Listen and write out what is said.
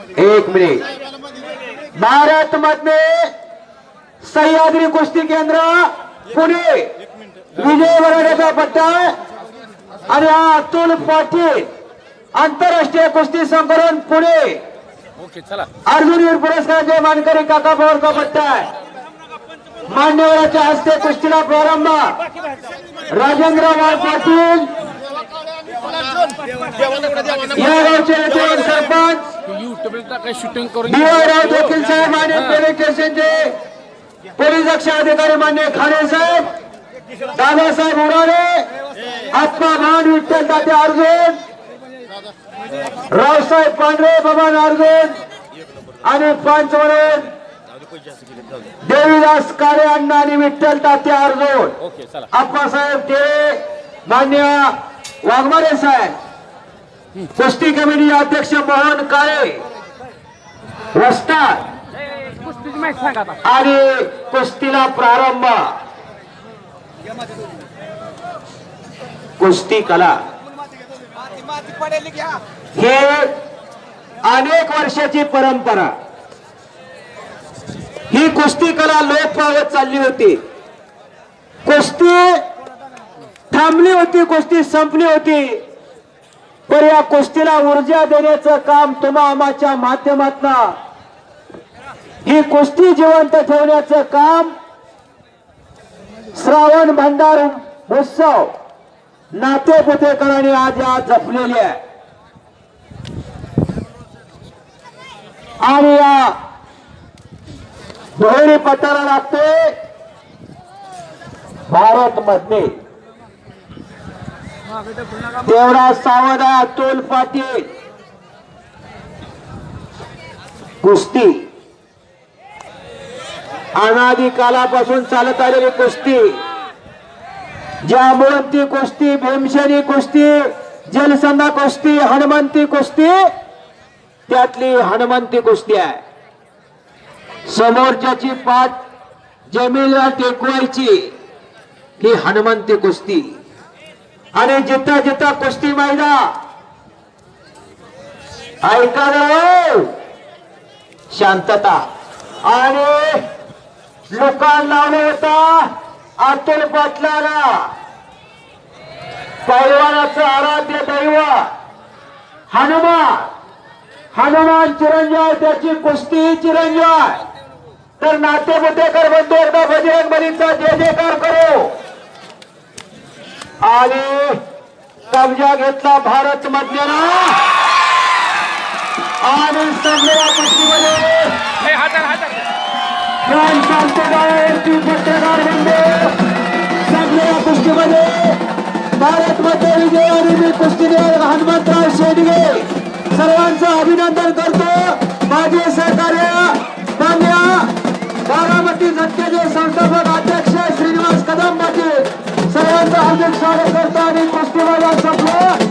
एक मिनिट. भारत मधले सह्याद्री कुस्ती केंद्र पुणे. विजय वराड्याचा पट्टा. आणि हा अतुल पाटील आंतरराष्ट्रीय कुस्ती संकलन पुणे. अर्जुनवीर पुरस्काराचे मानकरी काका पवारचा पट्टा मान्यवराच्या हस्ते कुस्तीला प्रारंभ. राजेंद्र पाटील. या गावचे युट्यूबला टाकाय शूटिंग करून वकील साहेब आणि पोलीस स्टेशनचे पोलीस रक्षा अधिकारी मान्य खाडे साहेब दादासाहेब उडाले आत्मा भान विठ्ठल ताते अर्जुन रावसाहेब पांढरे बबन अर्जुन आणि पंच म्हणून देवीदास काळे अण्णा आणि विठ्ठल ताते अर्जुन. ओके चला. आप्पासाहेब ते मान्य वाघमारे साहेब कुस्ती कमिटी अध्यक्ष मोहन काळे वस्ताद आणि कुस्तीला प्रारंभ. कुस्ती कला. हे अनेक वर्षाची परंपरा. ही कुस्ती कला लोप पावत चालली होती. कुस्ती थांबली होती कुस्ती संपली होती. पण या कुस्तीला ऊर्जा देण्याचं काम तुम्हा आमाच्या माध्यमातून ही कुस्ती जिवंत ठेवण्याचं काम श्रावण भंडार उत्सव नाते पुतेकरांनी आज या जपलेली आहे. आणि या दुहेरी पटाला लागते भारत मध्ये देवराज सावंत अतुल पाटील कुस्ती. अनादी कालापासून चालत आलेली कुस्ती. जांबवंती कुस्ती भीमशनी कुस्ती जलसंधा कुस्ती हनुमंती कुस्ती त्यातली हनुमंती कुस्ती आहे. समोरच्याची पाठ जमिनीला टेकवायची ही हनुमंती कुस्ती. आणि जिथं जिथं कुस्ती मैदा ऐका हो. शांतता. आणि लोकांना लावले होता अतुल पाटलाला पैलवानाचं आराध्य दैव. हनुमान. हनुमान चिरंजय त्याची कुस्ती चिरंजय तर नाते मुद्देकर बंधू एकदा बजरंग बलीचा जय जयकार करू. आणि कब्जा घेतला भारत मधल्यानं. आणि सगळ्या प्राण शांतताची पत्रकार बंधू सगळ्या कुस्तीमध्ये भारत मध्य विजय आणि मी कुस्तीने हनुमंतराव शेडगे सर्वांचं अभिनंदन करतो। माझे सहकार्य मान्य बारामती सत्तेचे संस्थापक अध्यक्ष श्रीनिवास कदम पाटील सर्वांचं हार्दिक स्वागत करतो आणि कुस्ती संपलं